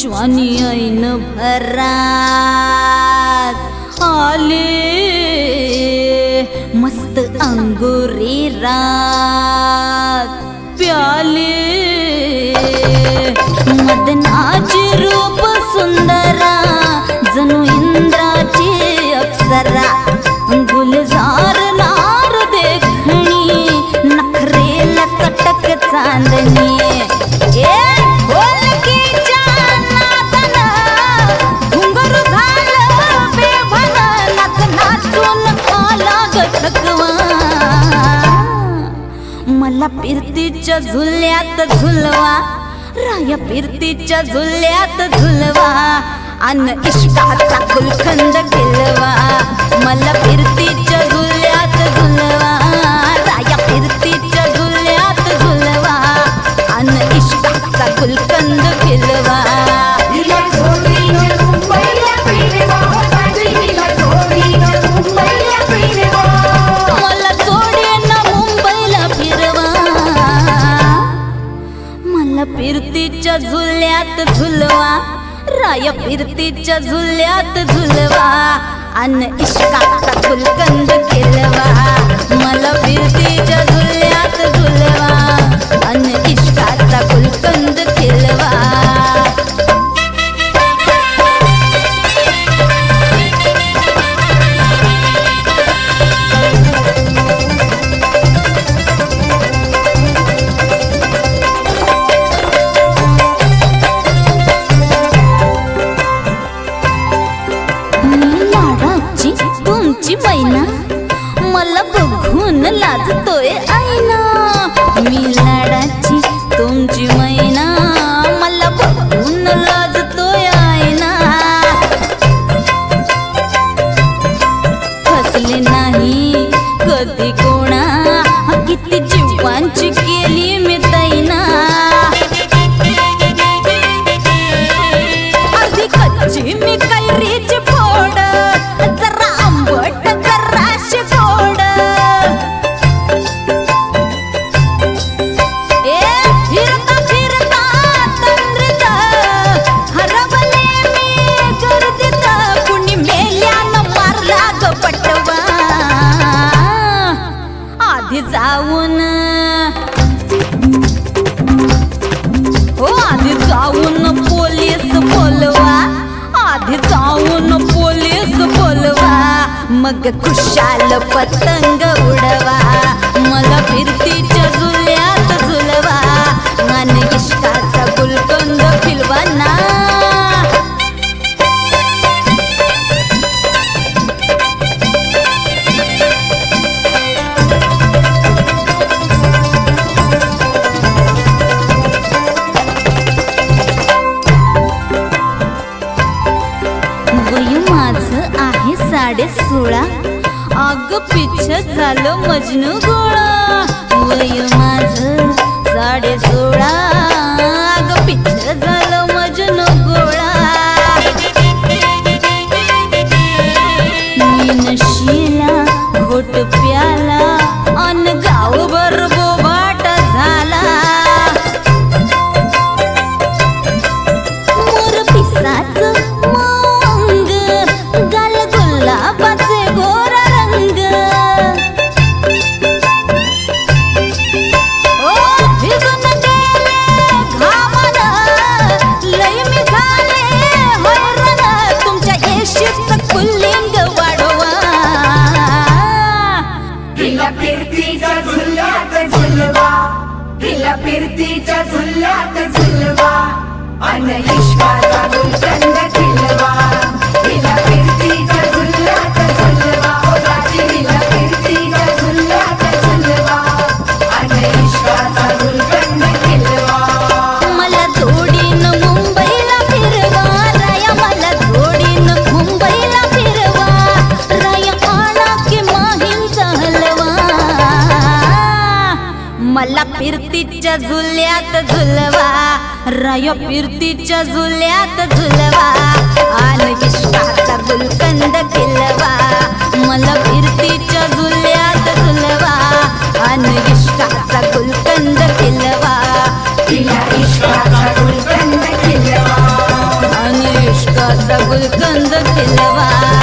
ज्वानी ऐन भरात आले मस्त अंगुरी रात फिरतीच्या झुल्यात झुलवा. राया फिरतीच्या झुल्यात झुलवा. अन इश्काचा गुलखंद खिलवा मला फिरतीच्या झुल्यात झुलवा. फिरतीच्या झुल्यात झुलवा. राय फिरतीच्या झुल्यात झुलवा. अन इश्काचा गुलकंद केलवा. मला बघून लाजतोय आईना मी लाडाची तुमची जाऊन पोलीस बोलवा. आधी जाऊन पोलीस बोलवा. मग खुशाल पतंग उडवा. मला फिरती साडे सोळा. अग पिछ झालं मजनू गोळा. वय माझं फिरतीच्या झुल्ल्यात झुलवा. अन इश्काचा मला फिरतीच्या झुल्यात झुलवा. रायो फिरतीच्या झुल्यात झुलवा. आल विश्वाचा गुलकंद किलवा. मला फिरतीच्या झुल्यात झुलवा. आन इष्टाचा गुलकंद किलवा. गुलकंद किलवा. अनिष्काचा गुलकंद किलवा.